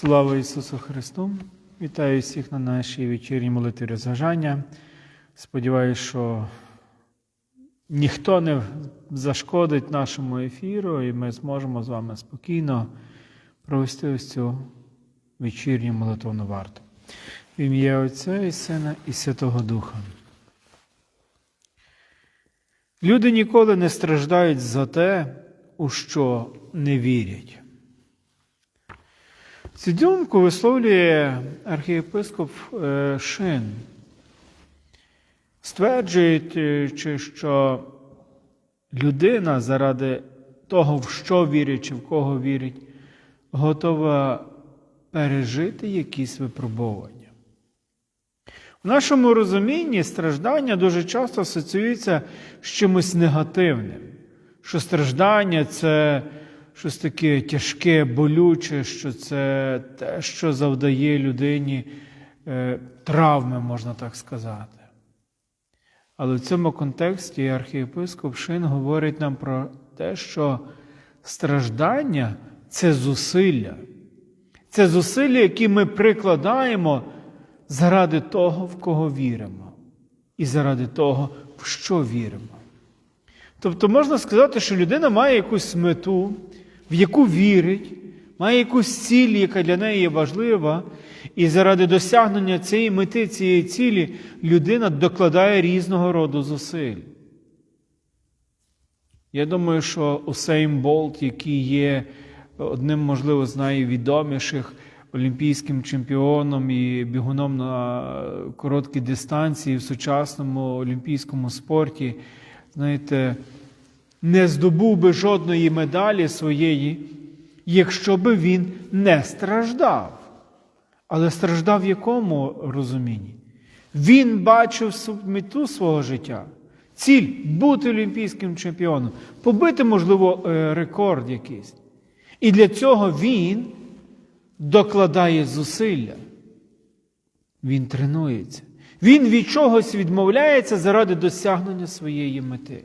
Слава Ісусу Христу! Вітаю всіх на нашій вечірній молитві розважання. Сподіваюся, що ніхто не зашкодить нашому ефіру, і ми зможемо з вами спокійно провести ось цю вечірню молитовну варту. В ім'я Отця і Сина і Святого Духа. Люди ніколи не страждають за те, у що не вірять. Цю думку висловлює архієпископ е, Шин, стверджуючи, що людина заради того, в що вірить чи в кого вірить, готова пережити якісь випробування. В нашому розумінні страждання дуже часто асоціюється з чимось негативним, що страждання це щось таке тяжке, болюче, що це те, що завдає людині е, травми, можна так сказати. Але в цьому контексті архієпископ Шин говорить нам про те, що страждання це зусилля. Це зусилля, які ми прикладаємо заради того, в кого віримо, і заради того, в що віримо. Тобто можна сказати, що людина має якусь мету, в яку вірить, має якусь ціль, яка для неї є важлива, і заради досягнення цієї мети, цієї цілі, людина докладає різного роду зусиль. Я думаю, що Усейн Болт, який є одним, можливо, з найвідоміших олімпійським чемпіоном і бігуном на короткі дистанції в сучасному олімпійському спорті, знаєте, не здобув би жодної медалі своєї, якщо би він не страждав. Але страждав в якому розумінні? Він бачив мету свого життя, ціль бути олімпійським чемпіоном, побити, можливо, рекорд якийсь. І для цього він докладає зусилля. Він тренується. Він від чогось відмовляється заради досягнення своєї мети.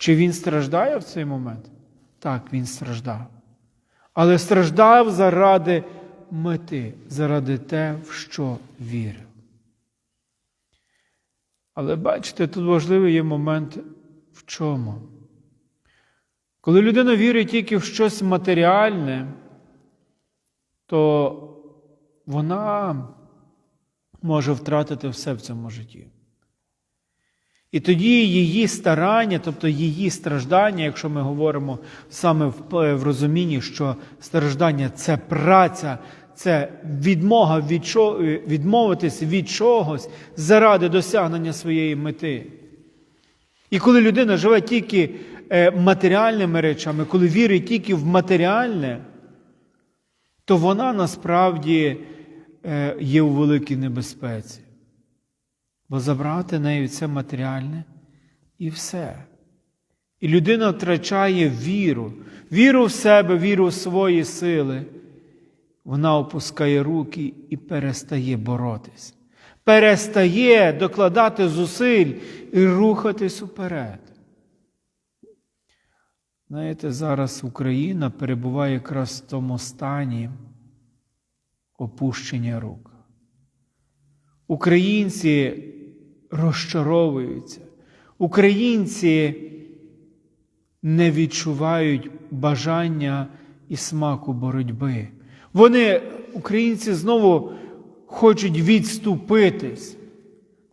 Чи він страждає в цей момент? Так, він страждав. Але страждав заради мети, заради те, в що вірив. Але бачите, тут важливий є момент в чому? Коли людина вірить тільки в щось матеріальне, то вона може втратити все в цьому житті. І тоді її старання, тобто її страждання, якщо ми говоримо саме в, в розумінні, що страждання це праця, це відмога від чого, відмовитись від чогось заради досягнення своєї мети. І коли людина живе тільки матеріальними речами, коли вірить тільки в матеріальне, то вона насправді є у великій небезпеці. Бо забрати нею це матеріальне і все. І людина втрачає віру, віру в себе, віру в свої сили. Вона опускає руки і перестає боротись, перестає докладати зусиль і рухатись уперед. Знаєте, зараз Україна перебуває якраз в тому стані опущення рук. Українці розчаровуються, українці не відчувають бажання і смаку боротьби. Вони, українці, знову хочуть відступитись,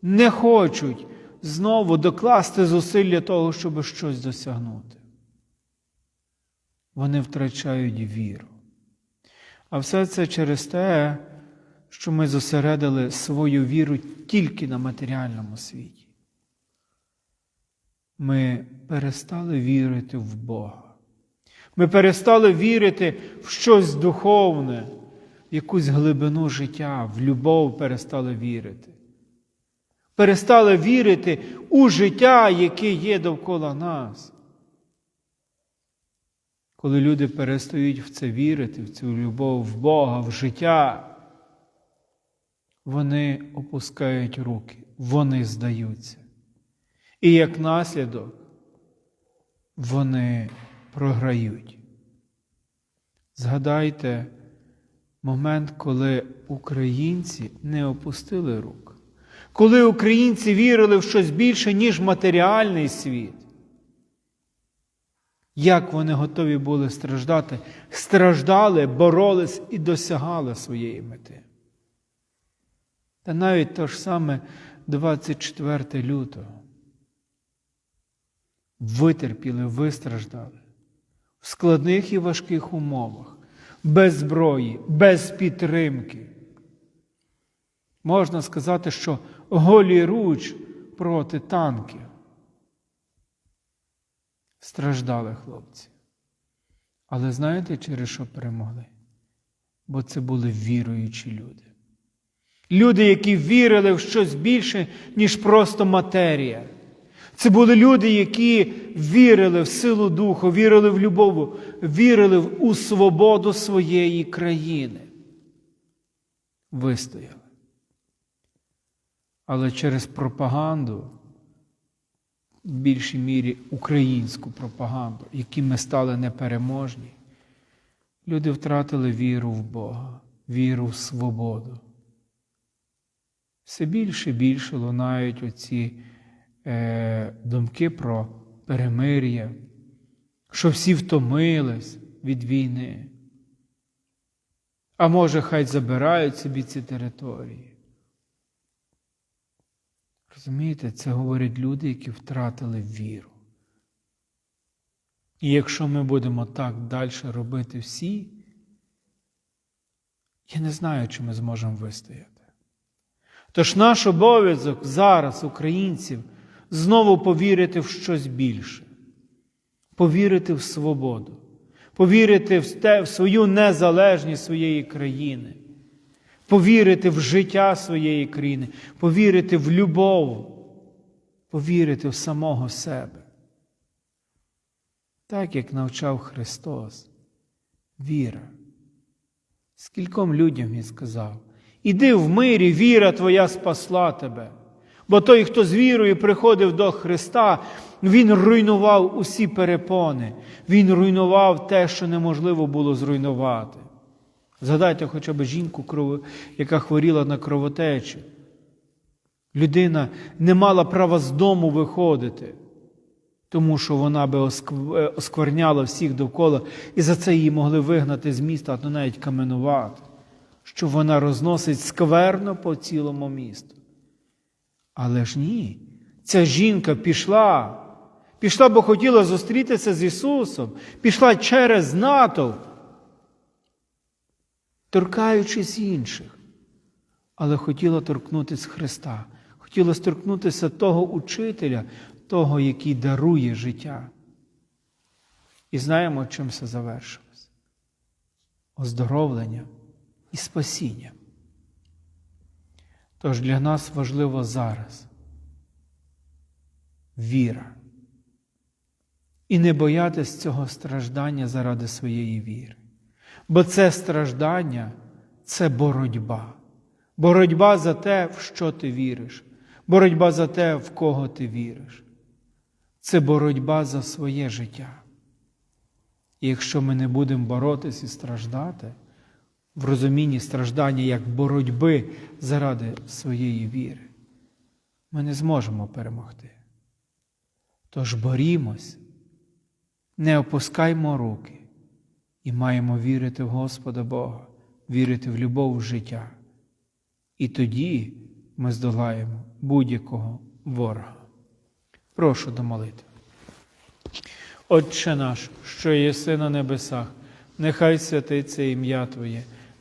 не хочуть знову докласти зусилля того, щоб щось досягнути. Вони втрачають віру. А все це через те, що ми зосередили свою віру тільки на матеріальному світі. Ми перестали вірити в Бога. Ми перестали вірити в щось духовне, в якусь глибину життя, в любов перестали вірити. Перестали вірити у життя, яке є довкола нас. Коли люди перестають в це вірити, в цю любов в Бога, в життя, вони опускають руки, вони здаються. І як наслідок вони програють. Згадайте момент, коли українці не опустили рук, коли українці вірили в щось більше, ніж матеріальний світ. Як вони готові були страждати, страждали, боролись і досягали своєї мети. Та навіть то ж саме 24 лютого витерпіли, вистраждали в складних і важких умовах, без зброї, без підтримки. Можна сказати, що голі руч проти танків. Страждали хлопці. Але знаєте, через що перемогли? Бо це були віруючі люди. Люди, які вірили в щось більше, ніж просто матерія. Це були люди, які вірили в силу Духу, вірили в любов, вірили у свободу своєї країни. Вистояли. Але через пропаганду, в більшій мірі українську пропаганду, яким ми стали непереможні, люди втратили віру в Бога, віру в свободу. Все більше і більше лунають оці е, думки про перемир'я, що всі втомились від війни. А може, хай забирають собі ці території. Розумієте, це говорять люди, які втратили віру. І якщо ми будемо так далі робити всі, я не знаю, чи ми зможемо вистояти. Тож наш обов'язок зараз, українців, знову повірити в щось більше, повірити в свободу, повірити в, те, в свою незалежність своєї країни, повірити в життя своєї країни, повірити в любов, повірити в самого себе. Так як навчав Христос, віра. Скільком людям Він сказав, іди в мирі, віра твоя спасла тебе. Бо той, хто з вірою приходив до Христа, Він руйнував усі перепони, Він руйнував те, що неможливо було зруйнувати. Згадайте хоча б жінку, яка хворіла на кровотечу. Людина не мала права з дому виходити, тому що вона би оскверняла всіх довкола, і за це її могли вигнати з міста, а то навіть каменувати, що вона розносить скверно по цілому місту. Але ж ні, ця жінка пішла, пішла, бо хотіла зустрітися з Ісусом, пішла через натовп, торкаючись інших, але хотіла торкнутися Христа, хотіла торкнутися того учителя, того, який дарує життя. І знаємо, чим це завершилось: оздоровленням і спасінням. Тож для нас важливо зараз віра. І не боятись цього страждання заради своєї віри. Бо це страждання це боротьба. Боротьба за те, в що ти віриш, боротьба за те, в кого ти віриш. Це боротьба за своє життя. І якщо ми не будемо боротися і страждати, в розумінні страждання як боротьби заради своєї віри, ми не зможемо перемогти. Тож борімось, не опускаймо руки і маємо вірити в Господа Бога, вірити в любов в життя. І тоді ми здолаємо будь-якого ворога. Прошу до молитви. Отче наш, що єси на небесах, нехай святиться ім'я Твоє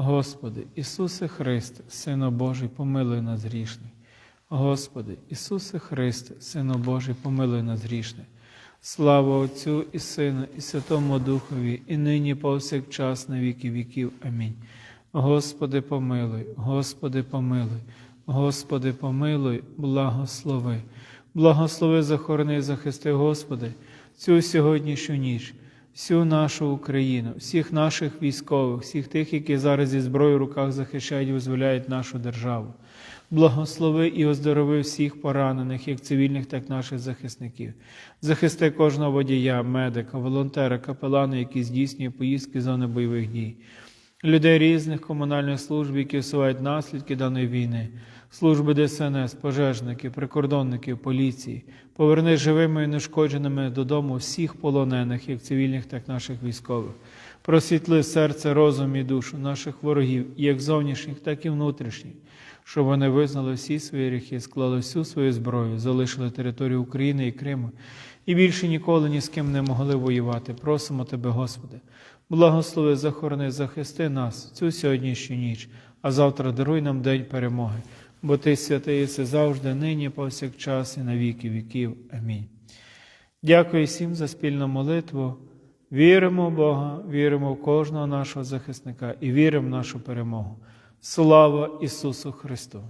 Господи, Ісусе Христе, Сину Божий, помилуй нас грішних. Господи, Ісусе Христе, Сину Божий, помилуй нас грішних. Слава Отцю і Сину, і Святому Духові, і нині повсякчас на віки віків. Амінь. Господи, помилуй, Господи, помилуй, Господи, помилуй, благослови. Благослови, захорони, захисти, Господи, цю сьогоднішню ніч, всю нашу Україну, всіх наших військових, всіх тих, які зараз зі зброєю в руках захищають і визволяють нашу державу. Благослови і оздорови всіх поранених, як цивільних, так і наших захисників. Захисти кожного водія, медика, волонтера, капелана, які здійснює поїздки зони бойових дій, людей різних комунальних служб, які усувають наслідки даної війни, служби ДСНС, пожежників, прикордонників, поліції. Поверни живими і нешкодженими додому всіх полонених, як цивільних, так і наших військових. Просвітли серце, розум і душу наших ворогів, як зовнішніх, так і внутрішніх, щоб вони визнали всі свої гріхи, склали всю свою зброю, залишили територію України і Криму і більше ніколи ні з ким не могли воювати. Просимо Тебе, Господи, благослови, захорони, захисти нас цю сьогоднішню ніч, а завтра даруй нам день перемоги, бо Ти святий єси завжди, нині, повсякчас і на віки віків. Амінь. Дякую всім за спільну молитву. Віримо в Бога, віримо в кожного нашого захисника і віримо в нашу перемогу. Слава Ісусу Христу!